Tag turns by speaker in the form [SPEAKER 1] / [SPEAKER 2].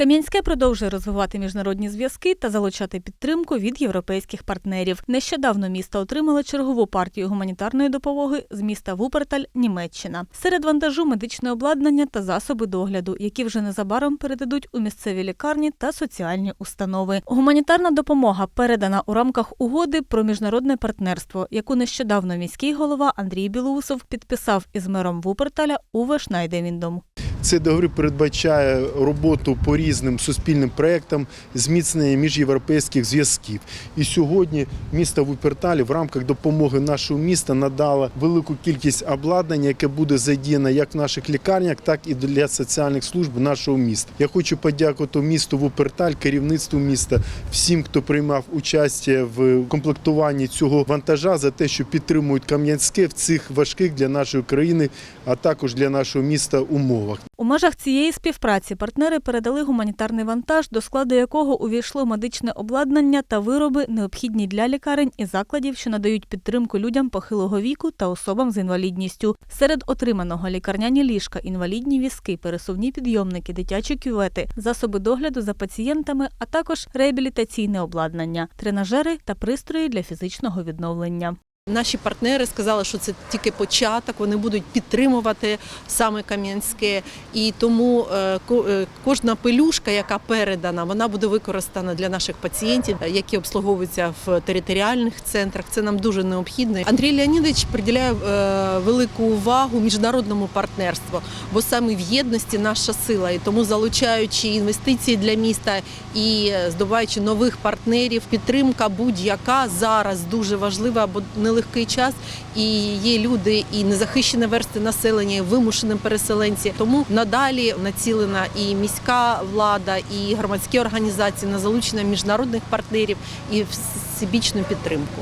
[SPEAKER 1] Кам'янське продовжує розвивати міжнародні зв'язки та залучати підтримку від європейських партнерів. Нещодавно місто отримало чергову партію гуманітарної допомоги з міста Вуперталь, Німеччина. Серед вантажу медичне обладнання та засоби догляду, які вже незабаром передадуть у місцеві лікарні та соціальні установи. Гуманітарна допомога передана у рамках угоди про міжнародне партнерство, яку нещодавно міський голова Андрій Білоусов підписав із мером Вуперталя Уве Шнайдевіндом.
[SPEAKER 2] Цей договір передбачає роботу по різним суспільним проєктам, зміцнення міжєвропейських зв'язків. І сьогодні місто Вуперталі в рамках допомоги нашого міста надало велику кількість обладнання, яке буде задіяно як в наших лікарнях, так і для соціальних служб нашого міста. Я хочу подякувати місту Вуперталь, керівництву міста, всім, хто приймав участь в комплектуванні цього вантажа за те, що підтримують Кам'янське в цих важких для нашої країни, а також для нашого міста умовах.
[SPEAKER 1] У межах цієї співпраці партнери передали гуманітарний вантаж, до складу якого увійшло медичне обладнання та вироби, необхідні для лікарень і закладів, що надають підтримку людям похилого віку та особам з інвалідністю. Серед отриманого лікарняні ліжка, інвалідні візки, пересувні підйомники, дитячі кювети, засоби догляду за пацієнтами, а також реабілітаційне обладнання, тренажери та пристрої для фізичного відновлення.
[SPEAKER 3] Наші партнери сказали, що це тільки початок. Вони будуть підтримувати саме Кам'янське, і тому е, е, кожна пелюшка, яка передана, вона буде використана для наших пацієнтів, е, які обслуговуються в територіальних центрах. Це нам дуже необхідно. Андрій Леонідович приділяє велику увагу міжнародному партнерству, бо саме в єдності наша сила. І тому залучаючи інвестиції для міста і здобуваючи нових партнерів, підтримка будь-яка зараз дуже важлива, бо нелегкий час, і є люди і незахищені версти населення, і вимушені переселенці. Тому надалі націлена і міська влада, і громадські організації на залучення міжнародних партнерів і всебічну підтримку.